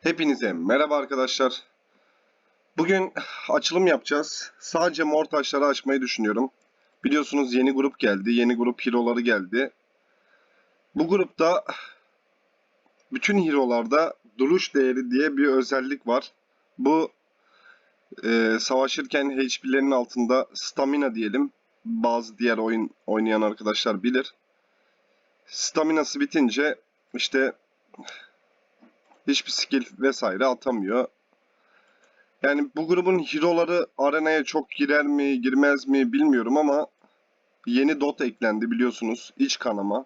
Hepinize merhaba arkadaşlar. Bugün açılım yapacağız. Sadece mor taşları açmayı düşünüyorum. Biliyorsunuz yeni grup geldi. Yeni grup hero'ları geldi. Bu grupta bütün hero'larda duruş değeri diye bir özellik var. Bu e, savaşırken HP'lerin altında stamina diyelim. Bazı diğer oyun oynayan arkadaşlar bilir. Staminası bitince işte hiçbir skill vesaire atamıyor. Yani bu grubun hero'ları arenaya çok girer mi girmez mi bilmiyorum ama yeni dot eklendi biliyorsunuz. iç kanama.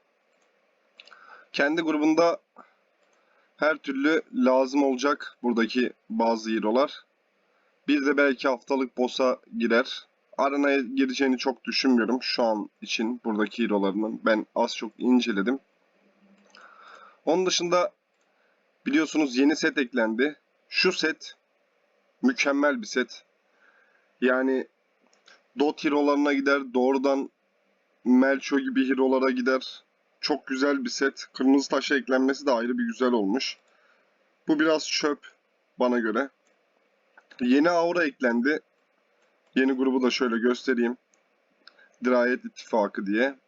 Kendi grubunda her türlü lazım olacak buradaki bazı hero'lar. Bir de belki haftalık boss'a girer. Arenaya gireceğini çok düşünmüyorum şu an için buradaki hero'larının. Ben az çok inceledim. Onun dışında Biliyorsunuz yeni set eklendi. Şu set mükemmel bir set. Yani Dot hero'larına gider. Doğrudan Melcho gibi hero'lara gider. Çok güzel bir set. Kırmızı taşa eklenmesi de ayrı bir güzel olmuş. Bu biraz çöp bana göre. Yeni aura eklendi. Yeni grubu da şöyle göstereyim. Dirayet İttifakı diye.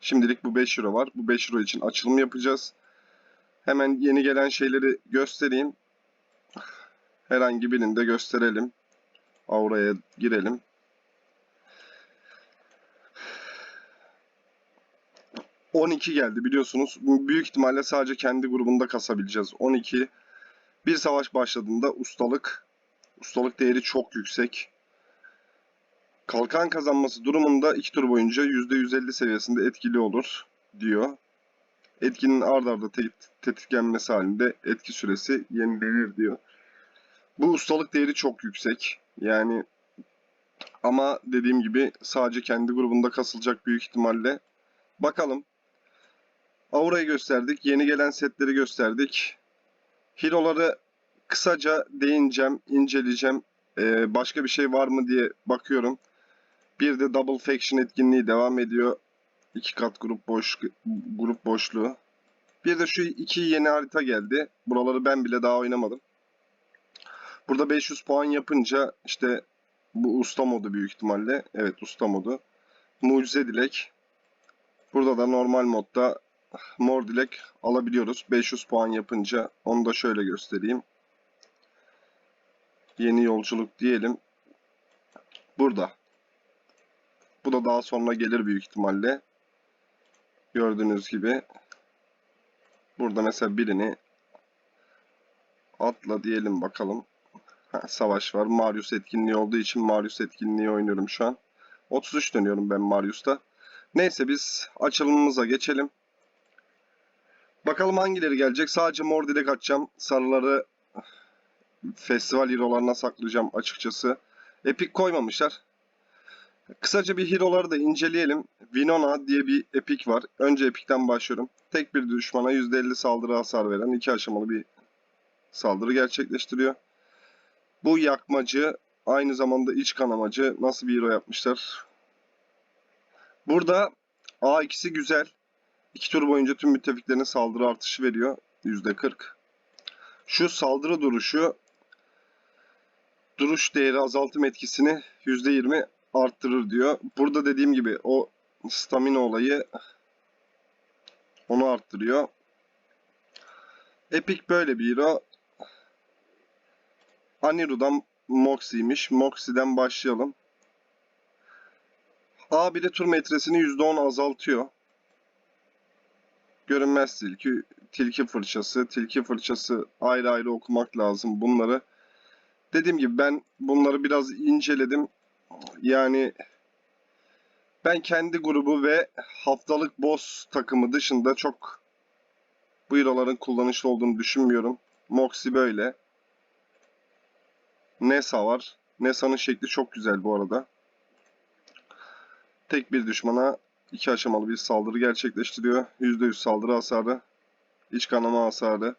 Şimdilik bu 5 euro var. Bu 5 euro için açılım yapacağız. Hemen yeni gelen şeyleri göstereyim. Herhangi birini de gösterelim. Aura'ya girelim. ...12 geldi biliyorsunuz. Büyük ihtimalle sadece kendi grubunda kasabileceğiz. 12. Bir savaş başladığında ustalık... ...ustalık değeri çok yüksek. Kalkan kazanması durumunda 2 tur boyunca %150 seviyesinde etkili olur diyor. Etkinin ard arda te tetiklenmesi halinde etki süresi yenilenir diyor. Bu ustalık değeri çok yüksek. Yani ama dediğim gibi sadece kendi grubunda kasılacak büyük ihtimalle. Bakalım. Aura'yı gösterdik. Yeni gelen setleri gösterdik. Hero'ları kısaca değineceğim, inceleyeceğim. Ee, başka bir şey var mı diye bakıyorum. Bir de Double Faction etkinliği devam ediyor. İki kat grup boş grup boşluğu. Bir de şu iki yeni harita geldi. Buraları ben bile daha oynamadım. Burada 500 puan yapınca işte bu usta modu büyük ihtimalle. Evet usta modu. Mucize dilek. Burada da normal modda mor dilek alabiliyoruz. 500 puan yapınca onu da şöyle göstereyim. Yeni yolculuk diyelim. Burada. Bu da daha sonra gelir büyük ihtimalle. Gördüğünüz gibi. Burada mesela birini atla diyelim bakalım. Ha, savaş var. Marius etkinliği olduğu için Marius etkinliği oynuyorum şu an. 33 dönüyorum ben Marius'ta. Neyse biz açılımımıza geçelim. Bakalım hangileri gelecek. Sadece mor dilek açacağım. Sarıları festival hero'larına saklayacağım açıkçası. Epic koymamışlar. Kısaca bir hero'ları da inceleyelim. Winona diye bir epik var. Önce epikten başlıyorum. Tek bir düşmana %50 saldırı hasar veren iki aşamalı bir saldırı gerçekleştiriyor. Bu yakmacı aynı zamanda iç kanamacı nasıl bir hero yapmışlar. Burada A2'si güzel. 2 tur boyunca tüm müttefiklerine saldırı artışı veriyor. %40. Şu saldırı duruşu duruş değeri azaltım etkisini %20 arttırır diyor. Burada dediğim gibi o stamina olayı onu arttırıyor. Epic böyle bir hero. Aniru'dan Moxie'ymiş. Moxie'den başlayalım. A1'e tur metresini %10 azaltıyor. Görünmez tilki, tilki fırçası, tilki fırçası ayrı ayrı okumak lazım bunları. Dediğim gibi ben bunları biraz inceledim. Yani ben kendi grubu ve haftalık boss takımı dışında çok bu hero'ların kullanışlı olduğunu düşünmüyorum. Moxie böyle. Nessa var. Nessa'nın şekli çok güzel bu arada. Tek bir düşmana iki aşamalı bir saldırı gerçekleştiriyor. %100 saldırı hasarı. iç kanama hasarı.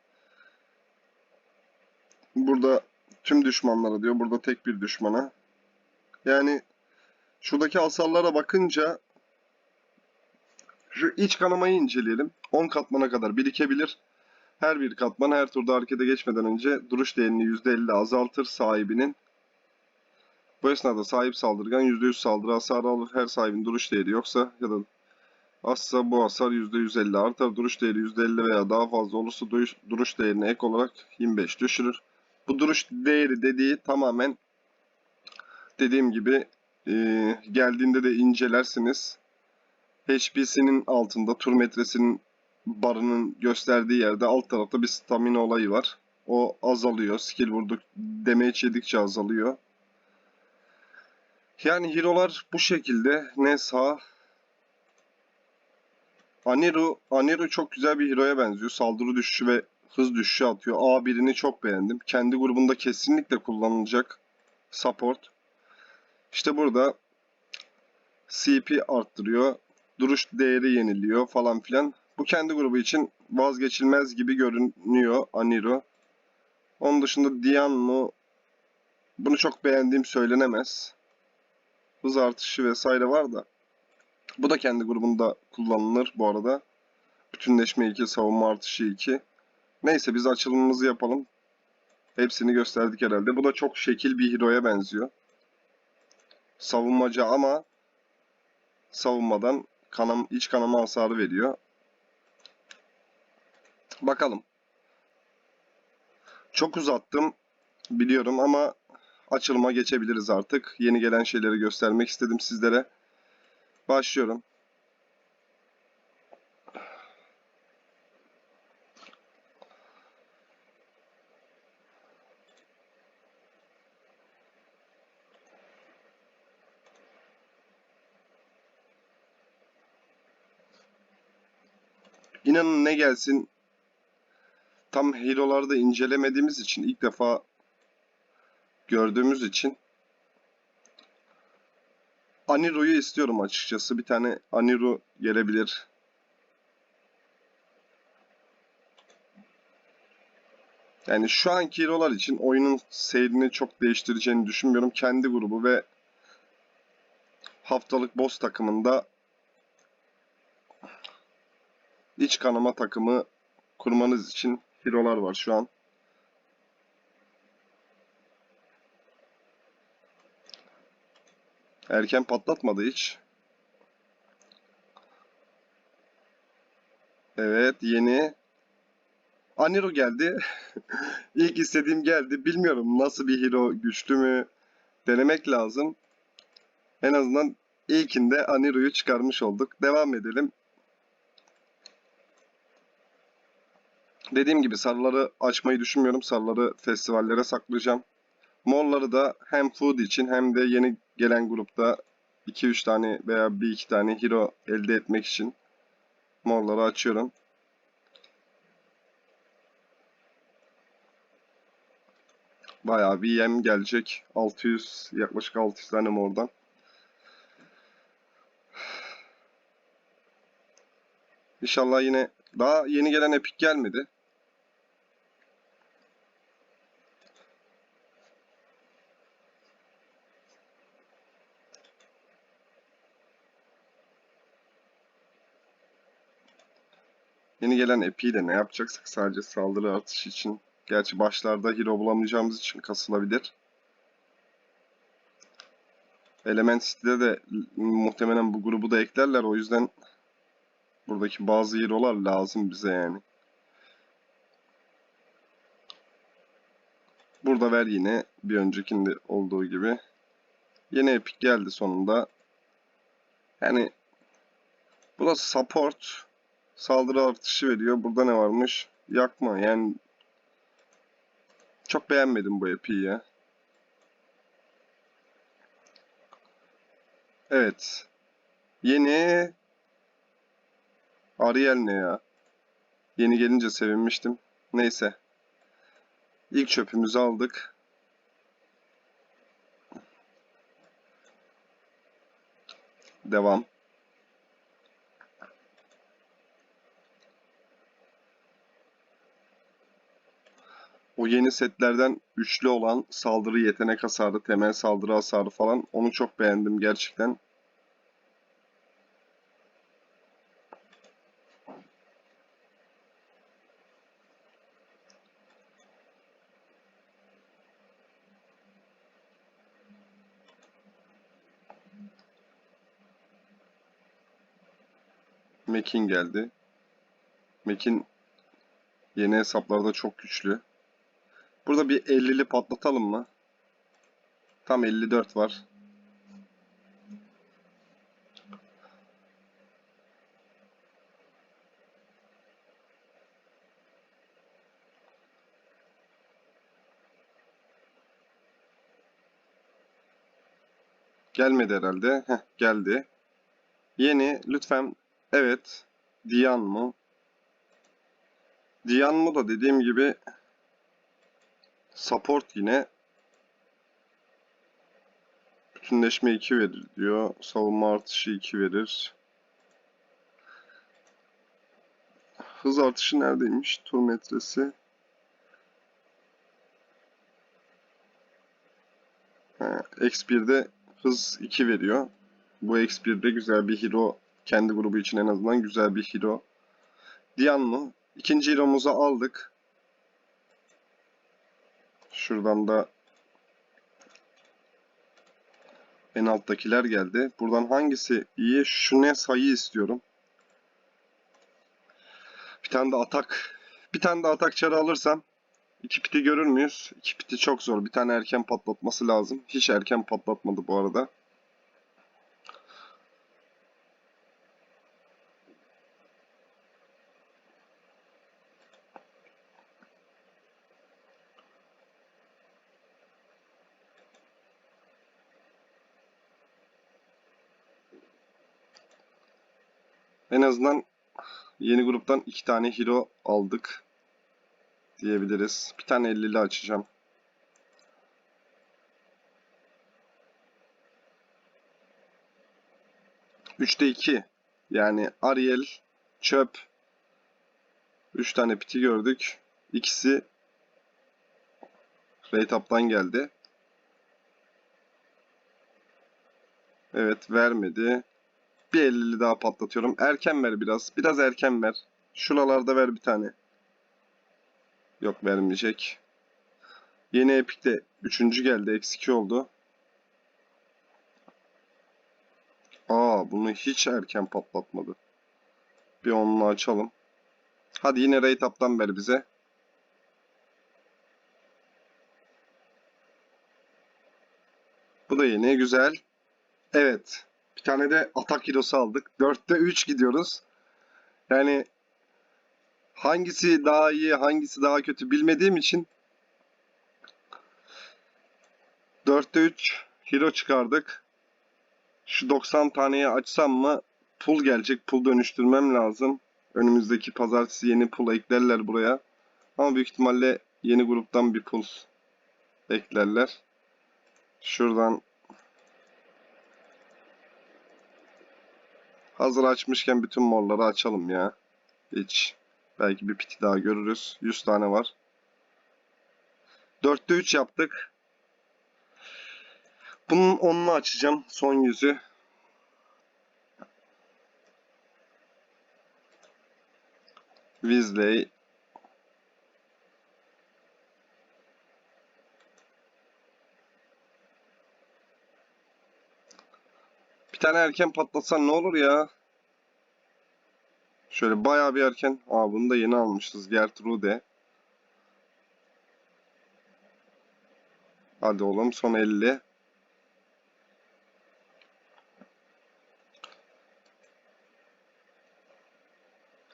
Burada tüm düşmanlara diyor. Burada tek bir düşmana. Yani şuradaki hasarlara bakınca şu iç kanamayı inceleyelim. 10 katmana kadar birikebilir. Her bir katman her turda harekete geçmeden önce duruş değerini %50 azaltır sahibinin. Bu esnada sahip saldırgan %100 saldırı hasarı alır. Her sahibin duruş değeri yoksa ya da azsa bu hasar %150 artar. Duruş değeri %50 veya daha fazla olursa duruş, değerini ek olarak 25 düşürür. Bu duruş değeri dediği tamamen dediğim gibi e, geldiğinde de incelersiniz. HP'sinin altında tur metresinin barının gösterdiği yerde alt tarafta bir stamina olayı var. O azalıyor. Skill vurduk damage yedikçe azalıyor. Yani hero'lar bu şekilde. Nesa Aniru, Aniru çok güzel bir hero'ya benziyor. Saldırı düşüşü ve hız düşüşü atıyor. A1'ini çok beğendim. Kendi grubunda kesinlikle kullanılacak support. İşte burada CP arttırıyor. Duruş değeri yeniliyor falan filan. Bu kendi grubu için vazgeçilmez gibi görünüyor Aniro. Onun dışında Dianmo bunu çok beğendiğim söylenemez. Hız artışı vesaire var da. Bu da kendi grubunda kullanılır bu arada. Bütünleşme 2, savunma artışı 2. Neyse biz açılımımızı yapalım. Hepsini gösterdik herhalde. Bu da çok şekil bir hero'ya benziyor. Savunmacı ama savunmadan kanam, iç kanama hasarı veriyor. Bakalım. Çok uzattım biliyorum ama açılıma geçebiliriz artık. Yeni gelen şeyleri göstermek istedim sizlere. Başlıyorum. Ne gelsin tam hero'larda incelemediğimiz için ilk defa gördüğümüz için Aniru'yu istiyorum açıkçası. Bir tane Aniru gelebilir. Yani şu anki hero'lar için oyunun seyrini çok değiştireceğini düşünmüyorum. Kendi grubu ve haftalık boss takımında iç kanama takımı kurmanız için hero'lar var şu an. Erken patlatmadı hiç. Evet yeni. Aniro geldi. İlk istediğim geldi. Bilmiyorum nasıl bir hero güçlü mü denemek lazım. En azından ilkinde Aniro'yu çıkarmış olduk. Devam edelim. Dediğim gibi sarıları açmayı düşünmüyorum. Sarıları festivallere saklayacağım. Morları da hem food için hem de yeni gelen grupta 2-3 tane veya 1-2 tane hero elde etmek için morları açıyorum. Bayağı bir yem gelecek. 600 yaklaşık 600 tane mordan. İnşallah yine daha yeni gelen epik gelmedi. Yeni gelen epi'yi de ne yapacaksak sadece saldırı artışı için. Gerçi başlarda hero bulamayacağımız için kasılabilir. Element City'de de muhtemelen bu grubu da eklerler. O yüzden buradaki bazı hero'lar lazım bize yani. Burada ver yine bir öncekinde olduğu gibi. Yeni epic geldi sonunda. Yani bu da support saldırı artışı veriyor. Burada ne varmış? Yakma. Yani çok beğenmedim bu epi'yi ya. Evet. Yeni Ariel ne ya? Yeni gelince sevinmiştim. Neyse. İlk çöpümüzü aldık. Devam. O yeni setlerden üçlü olan saldırı yetenek hasarı, temel saldırı hasarı falan onu çok beğendim gerçekten. Mekin geldi. Mekin yeni hesaplarda çok güçlü. Burada bir 50'li patlatalım mı? Tam 54 var. Gelmedi herhalde. Heh, geldi. Yeni lütfen evet Diyan mı? Diyan mı da dediğim gibi support yine bütünleşme 2 verir diyor. Savunma artışı 2 verir. Hız artışı neredeymiş? Tur metresi. Ha, X1'de hız 2 veriyor. Bu X1'de güzel bir hero. Kendi grubu için en azından güzel bir hero. Diyan mı? İkinci hero'muzu aldık. Şuradan da en alttakiler geldi. Buradan hangisi iyi? Şu ne sayı istiyorum. Bir tane de atak. Bir tane de atak çarı alırsam iki piti görür müyüz? İki piti çok zor. Bir tane erken patlatması lazım. Hiç erken patlatmadı bu arada. En azından yeni gruptan iki tane hero aldık diyebiliriz. Bir tane 50'li açacağım. Üçte iki. Yani Ariel, Çöp. Üç tane piti gördük. İkisi Rate geldi. Evet vermedi. Bir 50'li daha patlatıyorum. Erken ver biraz. Biraz erken ver. Şuralarda ver bir tane. Yok vermeyecek. Yeni Epic'te 3. geldi. Eksi 2 oldu. Aa bunu hiç erken patlatmadı. Bir onunla açalım. Hadi yine rate up'tan ver bize. Bu da yeni. Güzel. Evet. Bir tane de atak hero'su aldık. 4'te 3 gidiyoruz. Yani hangisi daha iyi, hangisi daha kötü bilmediğim için 4'te 3 hero çıkardık. Şu 90 taneyi açsam mı pul gelecek. Pul dönüştürmem lazım. Önümüzdeki pazartesi yeni pul eklerler buraya. Ama büyük ihtimalle yeni gruptan bir pul eklerler. Şuradan Hazır açmışken bütün morları açalım ya. Hiç. Belki bir piti daha görürüz. 100 tane var. 4'te 3 yaptık. Bunun 10'unu açacağım. Son yüzü. Weasley. Tane erken patlatsan ne olur ya? Şöyle bayağı bir erken. Aa bunu da yeni almışız. Gertrude. Hadi oğlum son 50.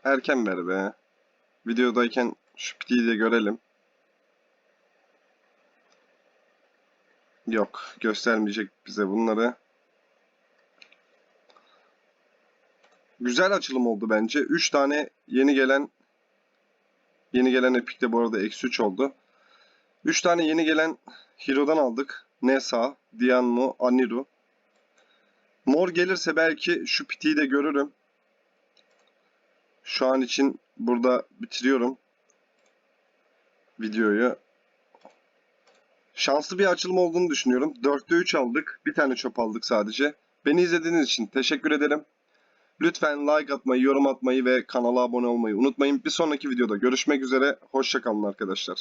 Erken ver be. Videodayken şu pitiyi de görelim. Yok göstermeyecek bize bunları. Güzel açılım oldu bence. 3 tane yeni gelen yeni gelen Epic'te bu arada eksi 3 oldu. 3 tane yeni gelen Hero'dan aldık. Nesa, Dianmo, Aniru. Mor gelirse belki şu pitiyi de görürüm. Şu an için burada bitiriyorum videoyu. Şanslı bir açılım olduğunu düşünüyorum. 4'te 3 aldık. Bir tane çöp aldık sadece. Beni izlediğiniz için teşekkür ederim. Lütfen like atmayı, yorum atmayı ve kanala abone olmayı unutmayın. Bir sonraki videoda görüşmek üzere. Hoşçakalın arkadaşlar.